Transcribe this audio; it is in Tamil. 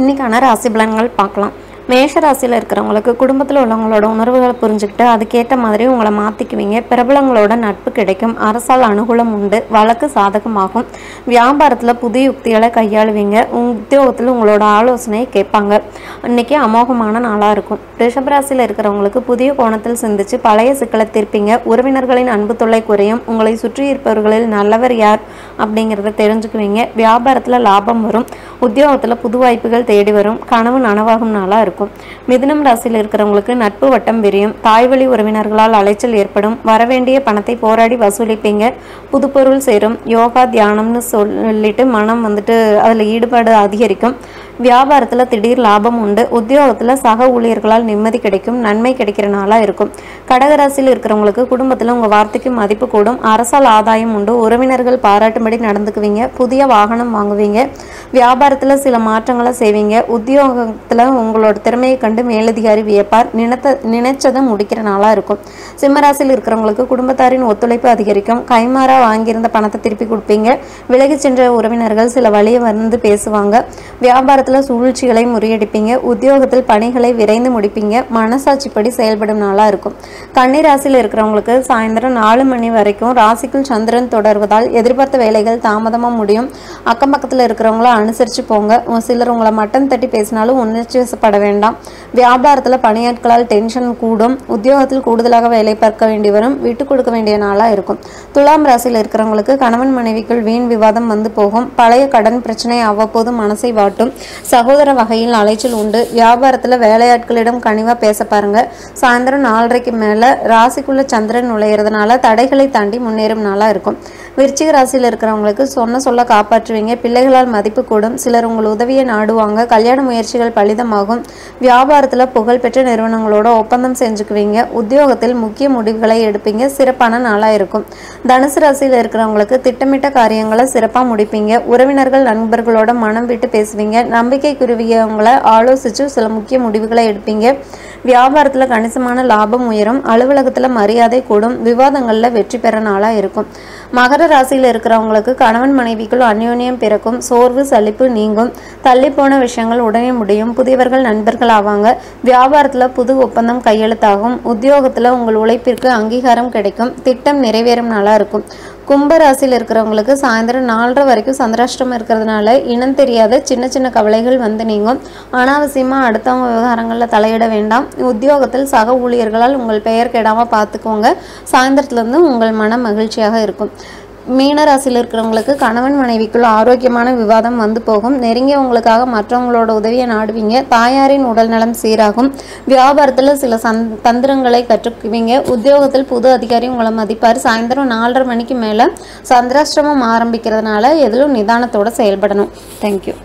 இன்றைக்கான ராசி பலன்கள் பார்க்கலாம். மேஷ ராசியில் இருக்கிறவங்களுக்கு குடும்பத்தில் உள்ளவங்களோட உணர்வுகளை புரிஞ்சுக்கிட்டு அதுக்கேற்ற மாதிரி உங்களை மாற்றிக்குவீங்க பிரபலங்களோட நட்பு கிடைக்கும். அரசால் அனுகூலம் உண்டு. வழக்கு சாதகமாகும். வியாபாரத்தில் புதிய யுக்திகளை கையாளுவீங்க. உத்தியோகத்தில் உங்களோட ஆலோசனையை கேட்பாங்க. இன்றைக்கி அமோகமான நாளாக இருக்கும். ரிஷபராசியில் இருக்கிறவங்களுக்கு புதிய கோணத்தில் சிந்திச்சு பழைய சிக்கலை தீர்ப்பீங்க. உறவினர்களின் அன்பு தொல்லை குறையும். உங்களை சுற்றி இருப்பவர்களில் நல்லவர் யார் அப்படிங்கிறத தெரிஞ்சுக்குவீங்க. வியாபாரத்தில் லாபம் வரும். உத்தியோகத்தில் புது வாய்ப்புகள் தேடி வரும். கனவு நனவாகும் நாளாக இருக்கும். மிதுனம் ராசியில் இருக்கிறவங்களுக்கு நட்பு வட்டம் விரியும். தாய்வழி உறவினர்களால் அலைச்சல் ஏற்படும். வரவேண்டிய பணத்தை போராடி வசூலிப்பீங்க. புது பொருள் சேரும். யோகா தியானம்னு சொல்லிட்டு மனம் வந்துட்டு அதில் ஈடுபாடு அதிகரிக்கும். வியாபாரத்தில் திடீர் லாபம் உண்டு. உத்தியோகத்தில் சக ஊழியர்களால் நிம்மதி கிடைக்கும். நன்மை கிடைக்கிற நாளாக இருக்கும். கடகராசியில் இருக்கிறவங்களுக்கு குடும்பத்தில் உங்கள் வார்த்தைக்கு மதிப்பு கூடும். அரசால் ஆதாயம் உண்டு. உறவினர்கள் பாராட்டும்படி நடந்துக்குவீங்க. புதிய வாகனம் வாங்குவீங்க. வியாபார வியாபாரத்தில் சில மாற்றங்களை செய்வீங்க. உத்தியோகத்தில் உங்களோட திறமையை கண்டு மேலதிகாரி வியப்பார். நினைத்த நினைச்சதை முடிக்கிற நாளாக இருக்கும். சிம்மராசியில் இருக்கிறவங்களுக்கு குடும்பத்தாரின் ஒத்துழைப்பு அதிகரிக்கும். கைமாறா வாங்கியிருந்த பணத்தை திருப்பி கொடுப்பீங்க. விலகி சென்ற உறவினர்கள் சில வழியை வந்து பேசுவாங்க. வியாபாரத்தில் சூழ்ச்சிகளை முறியடிப்பீங்க. உத்தியோகத்தில் பணிகளை விரைந்து முடிப்பீங்க. மனசாட்சிப்படி செயல்படும் நாளாக இருக்கும். கன்னி ராசியில் இருக்கிறவங்களுக்கு சாயந்தரம் நாலு மணி வரைக்கும் ராசிக்குள் சந்திரன் தொடர்வதால் எதிர்பார்த்த வேலைகள் தாமதமாக முடியும். அக்கம் பக்கத்தில் இருக்கிறவங்கள அனுசரித்து போங்க சிலர் உங்களை மட்டம் தட்டி பேசினாலும் உணர்ச்சி வசப்பட வேண்டாம். வியாபாரத்தில் பணியாட்களால் டென்ஷன் கூடும். உத்தியோகத்தில் கூடுதலாக வேலை பார்க்க வேண்டி வரும். விட்டு கொடுக்க வேண்டிய நாளாக இருக்கும். துலாம் ராசியில் இருக்கிறவங்களுக்கு கணவன் மனைவிக்குள் வீண் விவாதம் வந்து போகும். பழைய கடன் பிரச்சனை அவ்வப்போது மனசை வாட்டும். சகோதர வகையில் அலைச்சல் உண்டு. வியாபாரத்தில் வேலையாட்களிடம் கனிவாக பேச பாருங்க. சாயந்தரம் நாலரைக்கு மேலே ராசிக்குள்ள சந்திரன் நுழையிறதுனால தடைகளை தாண்டி முன்னேறும் நாளாக இருக்கும். விருச்சிக ராசியில் இருக்கிறவங்களுக்கு சொன்ன சொல்ல காப்பாற்றுவீங்க. பிள்ளைகளால் மதிப்பு கூடும். சிலர் உங்கள் உதவியை நாடுவாங்க. கல்யாண முயற்சிகள் பலிதமாகும். வியாபாரத்தில் புகழ்பெற்ற நிறுவனங்களோட ஒப்பந்தம் செஞ்சுக்குவீங்க. உத்தியோகத்தில் முக்கிய முடிவுகளை எடுப்பீங்க. சிறப்பான நாளாக இருக்கும். தனுசு ராசியில் இருக்கிறவங்களுக்கு திட்டமிட்ட காரியங்களை சிறப்பாக முடிப்பீங்க. உறவினர்கள் நண்பர்களோட மனம் விட்டு பேசுவீங்க. நம்பிக்கைக்குரியவங்களை ஆலோசித்து சில முக்கிய முடிவுகளை எடுப்பீங்க. வியாபாரத்தில் கணிசமான லாபம் உயரும் அலுவலகத்தில் மரியாதை கூடும் விவாதங்களில் வெற்றி பெற நாளாக இருக்கும். மகர ராசியில் இருக்கிறவங்களுக்கு கணவன் மனைவிக்குள் அந்யோன்யம் பிறக்கும் சோர்வு சலிப்பு நீங்கும் தள்ளிப்போன விஷயங்கள் உடனே முடியும் புதியவர்கள் நண்பர்கள் ஆவாங்க வியாபாரத்தில் புது ஒப்பந்தம் கையெழுத்தாகும் உத்தியோகத்தில் உங்கள் உழைப்பிற்கு அங்கீகாரம் கிடைக்கும் திட்டம் நிறைவேறும் நாளாக இருக்கும். கும்பராசியில் இருக்கிறவங்களுக்கு சாயந்தரம் நாலரை வரைக்கும் சந்திராஷ்டிரமம் இருக்கிறதுனால இனம் தெரியாத சின்ன சின்ன கவலைகள் வந்து நீங்கும். அனாவசியமாக அடுத்தவங்க விவகாரங்களில் தலையிட வேண்டாம். உத்தியோகத்தில் சக ஊழியர்களால் உங்கள் பெயர் கெடாமல் பார்த்துக்கோங்க. சாயந்தரத்துலேருந்து உங்கள் மனம் மகிழ்ச்சியாக இருக்கும். மீனராசியில் இருக்கிறவங்களுக்கு கணவன் மனைவிக்குள்ள ஆரோக்கியமான விவாதம் வந்து போகும். நெருங்கியவங்களுக்காக மற்றவங்களோட உதவியை நாடுவீங்க. தாயாரின் உடல் நலம் சீராகும். வியாபாரத்தில் சில சந் தந்திரங்களை கற்றுக்குவீங்க. உத்தியோகத்தில் புது அதிகாரி உங்களை மதிப்பார். சாயந்தரம் நாலரை மணிக்கு மேலே சந்திராஷ்டிரமம் ஆரம்பிக்கிறதுனால எதிலும் நிதானத்தோடு செயல்படணும். தேங்க்யூ